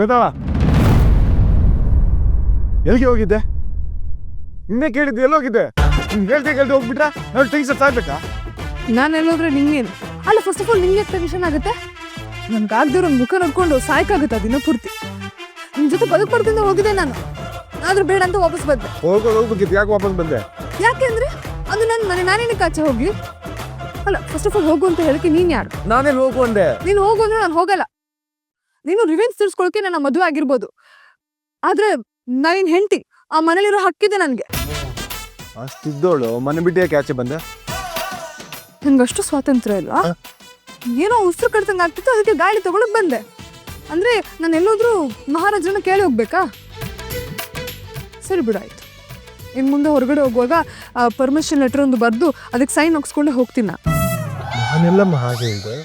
ಬೇತಾಳ ಎಲ್ಲಿಗೆ ಹೋಗಿದ್ದೆ? ನಿನ್ನೆ ಕೇಳಿದ್ದೆ ಎಲ್ಲಿ ಹೋಗಿದ್ದೆ ನಿಮ್ಗೆ ಹೇಳ್ದೆ ಕೇಳ್ದೆ ಹೋಗ್ಬಿಟ್ರ? ನಾವು ಟೆನ್ಷನ್ ಸಾಯ್ಬೇಕಾ ನಾನು ಎಲ್ಲೋದ್ರೆ ನಿಂಗೇನು ಅಲ್ಲ ಫಸ್ಟ್ ಆಫ್ ಆಲ್ ನಿಂಗೆ ಟೆನ್ಷನ್ ಆಗುತ್ತೆ? ನನ್ಗೆ ಆಗದಿರೋ ಮುಖ ನೋಡ್ಕೊಂಡು ಸಾಯ್ಕಾಗುತ್ತೆ ದಿನ ಪೂರ್ತಿ ನಿನ್ ಜೊತೆ ಬದುಕ್ಬಾರ್ದಿಂದ ಹೋಗಿದೆ ನಾನು. ಆದ್ರೂ ಬೇಡ ಅಂತ ವಾಪಸ್ ಬಂದೆ. ಹೋಗೋದು ಹೋಗ್ಬೇಕಿತ್ತು ಯಾಕೆ ವಾಪಸ್ ಬಂದೆ? ಯಾಕೆಂದ್ರೆ ಅದು ನನ್ನ ಮನೆ ನಾನೇನಕ್ಕೆ ಆಚೆ ಹೋಗಿ? ಅಲ್ಲ ಫಸ್ಟ್ ಆಫ್ ಆಲ್ ಹೋಗು ಅಂತ ಹೇಳಕ್ಕೆ ನೀನ್ ಯಾರು? ನಾನೇನು ಹೋಗು ಅಂದೆ? ನೀನು ಹೋಗು ಅಂದ್ರೆ ನಾನು ಹೋಗಲ್ಲ. ನೀನು ರಿವೆನ್ಸ್ ತೀರ್ಸ್ಕೊಳಕ್ಕೆ ನನ್ನ ಮದುವೆ ಆಗಿರ್ಬೋದು. ಆದ್ರೆ ನೈನ್ ಹೆಂಡತಿ ಆ ಮನೇಲಿರೋ ಹಕ್ಕಿದೆ ನನಗೆ. ಅಷ್ಟಿದ್ದೋಳು ಮನೆ ಬಿಟ್ಟು ಯಾಕೆ ಆಚೆ ಬಂದೆ? ನಂಗಷ್ಟು ಸ್ವಾತಂತ್ರ್ಯ ಇಲ್ಲ ಏನೋ ಉಸಿರು ಕಡ್ತಂಗೆ ಆಗ್ತಿತ್ತು ಅದಕ್ಕೆ ಗಾಳಿ ತಗೊಳಕ್ ಬಂದೆ. ಅಂದ್ರೆ ನಾನು ಎಲ್ಲೋದ್ರೂ ಮಹಾರಾಜನ ಕೇಳಿ ಹೋಗ್ಬೇಕಾ? ಸರಿ ಬಿಡಾಯ್ತು ಇನ್ನು ಮುಂದೆ ಹೊರಗಡೆ ಹೋಗುವಾಗ ಪರ್ಮಿಷನ್ ಲೆಟರ್ ಒಂದು ಬರೆದು ಅದಕ್ಕೆ ಸೈನ್ ಹಾಕ್ಸ್ಕೊಂಡೆ ಹೋಗ್ತೀನಿ. ನಾನೆಲ್ಲಮ್ಮ ಹಾಗೆ ಇದೆ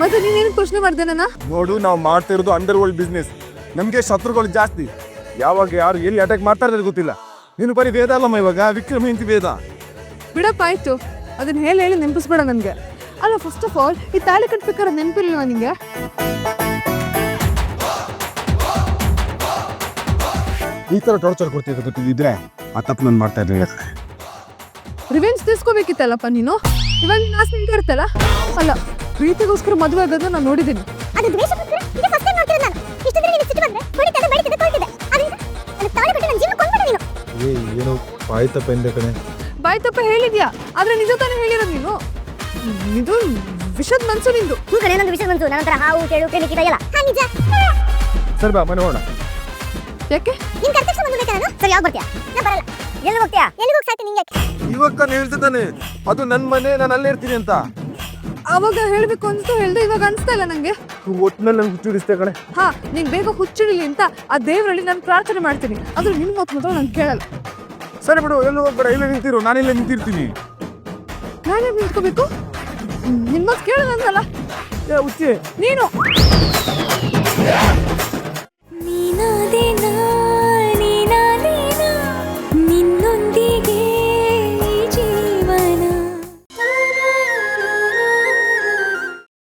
ಮತ್ತೆ ನೀನೇನು ಪ್ರಶ್ನೆ ಮಾಡ್ದೆ ನನ್ನ ನೋಡು ನಾವು ಮಾಡ್ತಾ ಇರೋದು ಅಂಡರ್ ವರ್ಲ್ಡ್ ಬಿಸ್ನೆಸ್ ನಮಗೆ ಶತ್ರುಗಳು ಜಾಸ್ತಿ. ಯಾವಾಗ ಯಾರು ಎಲ್ಲಿ ಅಟ್ಯಾಕ್ ಮಾಡ್ತಾರೆ ಗೊತ್ತಿಲ್ಲ. ನೀನು ಬರೀ ವೇದ ಅಲ್ಲಮ್ಮ ಇವಾಗ ವಿಕ್ರಮ ಇಂತಿ ವೇದ. ಬಿಡಪ್ಪ ಆಯ್ತು. ಅದನ್ನ ಹೇಳಿ ಹೇಳಿ ನೆನಪಿಸ್ಬೇಡ ನನಗೆ. ಅಲ್ಲ ಫಸ್ಟ್ ಆಫ್ ಆಲ್ ಈ ತಾಳಿ ಕಟ್ಬೇಕಾದ್ರೆ ನೆನಪಿಲ್ಲ ನಿಂಗೆ? ಈ ತರ ಟಾರ್ಚರ್ ಕೊಡ್ತಿದ್ದೆ ಗೊತ್ತಿದ್ದಿದ್ರೆ ಆ ತಪ್ಪು ನಾನು ಮಾಡ್ತಾ ಇದ್ದೀನಿ ರಿವೆಂಜ್ ತಿಸ್ಕೋಬೇಕಿತ್ತಲ್ಲಪ್ಪ ನೀನು? ಇವಾಗ ನಾಸ್ ನಿಂತಿರ್ತಲ್ಲ ಅಲ್ಲ ಪ್ರೀತಿಗೋಸ್ಕರ ಮದುವೆ ಆಗೋದನ್ನ ನಾನು ನೋಡಿದ್ದೀನಿ. ಅದು ದ್ವೇಷಕ್ಕೋಸ್ಕರ? ಇದೇ ಫಸ್ಟ್ ಟೈಮ್ ನೋಡ್ತಿರೋದು ನಾನು. ಇಷ್ಟು ದಿನ ನಿನಗೆ ಸಿಟ್ಟು ಬಂದ್ರೆ ಹೊಡಿತದೆ ಬಡಿತದೆ ಕೊಳ್ತಿದೆ ಅದರಿಂದ ನನಗೆ ತಾಳಿ ಕಟ್ಟಿ ನನ್ನ ಜೀವನ ಕೊಂಡ್ಬಿಡು ನೀನು. ಏನು? ಪಾಯ್ತ ಪೆಂದೆ ಕಣೆ. ಬಾಯ್ ತಪ್ಪ ಹೇಳಿದ್ಯಾ? ಆದ್ರೆ ನಿಜ ತಾನೇ ಹೇಳಿರೋದು ನೀನು? ಇದು ವಿಷದ ಮನ್ಸು ನಿಂದು. ಹ್ಞೂ ಕಣೆ ನಂದು ವಿಷಯ ಬಂತು ನನ್ನ ಹಾವು ಕೇಳು ಕ್ರಿಮಿಕಿ ಬೈಯಲ್ಲ ಹಾ ನಿಜ. ಸರಿ ಬಾ ಮನೆ ಹೋಗೋಣ. ಯಾಕೆ? ನಿನ್ ಕರ್ತಕ್ಷ ಬಂದ್ಬೇಕಾ ನಾನು? ಸರಿ ಯಾವಾಗ ಬರ್ತೀಯಾ? ನಾ ಬರಲ್ಲ. ಎಲ್ಲಿ ಹೋಗ್ತೀಯಾ? ಎಲ್ಲಿಗೆ ಹೋಗಿ ಸಾಯ್ತೀನಿ ನಿಂಗೆ ಇವಾಗ ನಾನು ಹೇಳ್ತಿದ್ದಾನೆ. ಅದು ನನ್ನ ಮನೆ ನಾನು ಅಲ್ಲೇ ಇರ್ತೀನಿ ಅಂತ. ಅವಾಗ ಹೇಳ್ಬೇಕು ಅಂತ ಹೇಳ್ದೆ ಇವಾಗ ಅನ್ಸ್ತಾ ಇಲ್ಲ ನಂಗೆ. ಒಟ್ಟಿನಲ್ಲಿ ನಂಗೆ ಹುಚ್ಚಿಡಿಸ್ತೆ ಕಣೆ. ಹಾ ನೀನ್ ಬೇಗ ಹುಚ್ಚಿಡಲಿ ಅಂತ ಆ ದೇವರಲ್ಲಿ ನಾನು ಪ್ರಾರ್ಥನೆ ಮಾಡ್ತೀನಿ. ಆದ್ರೆ ನಿನ್ ಮಾತು ಮಾತ್ರ ನಾನು ಕೇಳಲ್ಲ. ಸರಿ ಬಿಡು ಎಲ್ಲ ಹೋಗ್ಬೇಡ ಇಲ್ಲೇ ನಿಂತಿರು ನಾನು ಇಲ್ಲೇ ನಿಂತಿರ್ತೀನಿ. ನಾನೇ ನಿಂತ್ಕೋಬೇಕು? ನಿನ್ ಮಾತು ಕೇಳಲ್ಲ ಅಂದಲ್ಲ ಏ ಹುಚ್ಚಿ. ನೀನು.